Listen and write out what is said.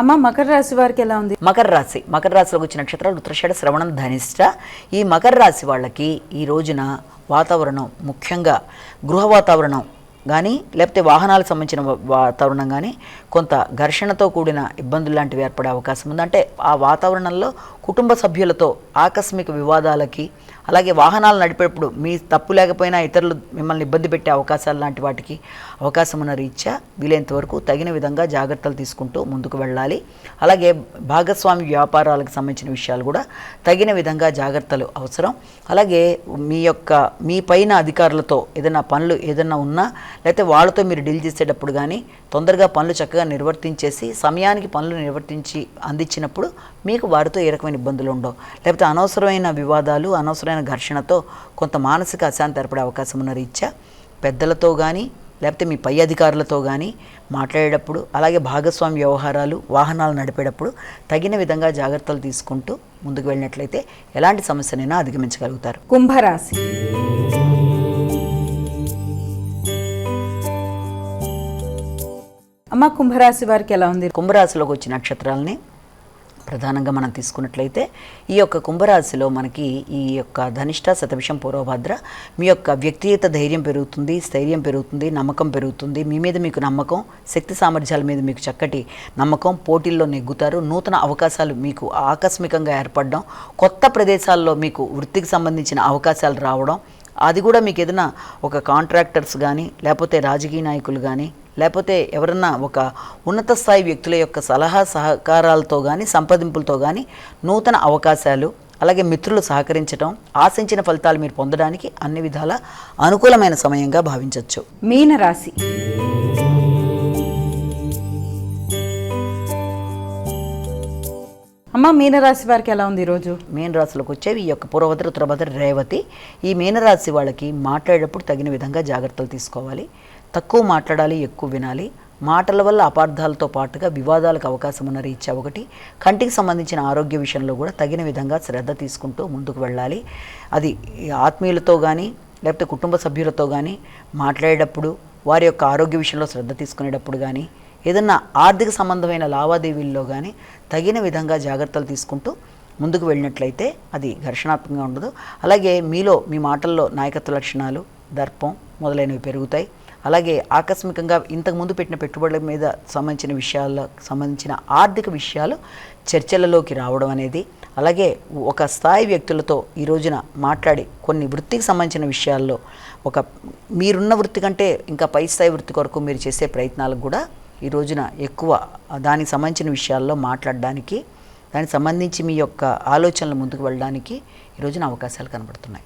అమ్మ మకర రాశి వారికి ఎలా ఉంది? మకర రాశి. మకర రాశిలోకి వచ్చిన నక్షత్రాలు ఉత్తరషడ శ్రవణం ధనిష్ట. ఈ మకర రాశి వాళ్ళకి ఈ రోజున వాతావరణం ముఖ్యంగా గృహ వాతావరణం కానీ లేకపోతే వాహనాలకు సంబంధించిన వాతావరణం కానీ కొంత ఘర్షణతో కూడిన ఇబ్బందులు లాంటివి ఏర్పడే అవకాశం ఉంది. అంటే ఆ వాతావరణంలో కుటుంబ సభ్యులతో ఆకస్మిక వివాదాలకి అలాగే వాహనాలు నడిపేటప్పుడు మీ తప్పు లేకపోయినా ఇతరులు మిమ్మల్ని ఇబ్బంది పెట్టే అవకాశాలు లాంటి వాటికి అవకాశం ఉన్న రీత్యా వీలైనంత వరకు తగిన విధంగా జాగ్రత్తలు తీసుకుంటూ ముందుకు వెళ్ళాలి. అలాగే భాగస్వామి వ్యాపారాలకు సంబంధించిన విషయాలు కూడా తగిన విధంగా జాగ్రత్తలు అవసరం. అలాగే మీ యొక్క మీ పైన అధికారులతో ఏదైనా పనులు ఏదైనా ఉన్నా లేకపోతే వాళ్ళతో మీరు డీల్ చేసేటప్పుడు కానీ తొందరగా పనులు చక్కగా నిర్వర్తించేసి సమయానికి పనులు నిర్వర్తించి అందించినప్పుడు మీకు వారితో ఏ రకమైన ఇబ్బందులు ఉండవు లేకపోతే అనవసరమైన వివాదాలు అనవసరమైన ఘర్షణతో కొంత మానసిక అశాంతి ఏర్పడే అవకాశం ఉన్న రీత్యా పెద్దలతో కానీ లేకపోతే మీ పై అధికారులతో కానీ మాట్లాడేటప్పుడు అలాగే భాగస్వామి వ్యవహారాలు వాహనాలు నడిపేటప్పుడు తగిన విధంగా జాగ్రత్తలు తీసుకుంటూ ముందుకు వెళ్ళినట్లయితే ఎలాంటి సమస్యనైనా అధిగమించగలుగుతారు. కుంభరాశి. అమ్మ కుంభరాశి వారికి ఎలా ఉంది? కుంభరాశిలోకి వచ్చిన నక్షత్రాలని ప్రధానంగా మనం తీసుకున్నట్లయితే ఈ యొక్క కుంభరాశిలో మనకి ఈ యొక్క ధనిష్ట శతవిషం పూర్వభద్ర మీ యొక్క వ్యక్తిగత ధైర్యం పెరుగుతుంది స్థైర్యం పెరుగుతుంది నమ్మకం పెరుగుతుంది. మీ మీద మీకు నమ్మకం శక్తి సామర్థ్యాల మీద మీకు చక్కటి నమ్మకం పోటీల్లో నెగ్గుతారు. నూతన అవకాశాలు మీకు ఆకస్మికంగా ఏర్పడడం కొత్త ప్రదేశాల్లో మీకు వృత్తికి సంబంధించిన అవకాశాలు రావడం అది కూడా మీకు ఏదైనా ఒక కాంట్రాక్టర్స్ కానీ లేకపోతే రాజకీయ నాయకులు కానీ లేకపోతే ఎవరన్నా ఒక ఉన్నత స్థాయి వ్యక్తుల యొక్క సలహా సహకారాలతో కానీ సంప్రదింపులతో కానీ నూతన అవకాశాలు అలాగే మిత్రులు సహకరించడం ఆశించిన ఫలితాలు మీరు పొందడానికి అన్ని విధాల అనుకూలమైన సమయంగా భావించవచ్చు మీనరాశి. అమ్మ మీనరాశి వారికి ఎలా ఉంది ఈరోజు? మీన రాశిలోకి వచ్చేవి ఈ యొక్క పూర్వభద్ర ఉత్తరభద్ర రేవతి. ఈ మీనరాశి వాళ్ళకి మాట్లాడేటప్పుడు తగిన విధంగా జాగ్రత్తలు తీసుకోవాలి. తక్కువ మాట్లాడాలి ఎక్కువ వినాలి. మాటల వల్ల అపార్థాలతో పాటుగా వివాదాలకు అవకాశం ఉన్న రీత్యా ఒకటి కంటికి సంబంధించిన ఆరోగ్య విషయంలో కూడా తగిన విధంగా శ్రద్ధ తీసుకుంటూ ముందుకు వెళ్ళాలి. అది ఆత్మీయులతో కానీ లేకపోతే కుటుంబ సభ్యులతో కానీ మాట్లాడేటప్పుడు వారి యొక్క ఆరోగ్య విషయంలో శ్రద్ధ తీసుకునేటప్పుడు కానీ ఏదన్నా ఆర్థిక సంబంధమైన లావాదేవీల్లో కానీ తగిన విధంగా జాగ్రత్తలు తీసుకుంటూ ముందుకు వెళ్ళినట్లయితే అది ఘర్షణాత్మకంగా ఉండదు. అలాగే మీలో మీ మాటల్లో నాయకత్వ లక్షణాలు దర్పం మొదలైనవి పెరుగుతాయి. అలాగే ఆకస్మికంగా ఇంతకుముందు పెట్టిన పెట్టుబడుల మీద సంబంధించిన విషయాలకు సంబంధించిన ఆర్థిక విషయాలు చర్చలలోకి రావడం అనేది అలాగే ఒక స్థాయి వ్యక్తులతో ఈ రోజున మాట్లాడి కొన్ని వృత్తికి సంబంధించిన విషయాల్లో ఒక మీరున్న వృత్తి కంటే ఇంకా పై స్థాయి వృత్తి కొరకు మీరు చేసే ప్రయత్నాలకు కూడా ఈ రోజున ఎక్కువ దానికి సంబంధించిన విషయాల్లో మాట్లాడడానికి దానికి సంబంధించి మీ యొక్క ఆలోచనలు ముందుకు వెళ్ళడానికి ఈ రోజున అవకాశాలు కనబడుతున్నాయి.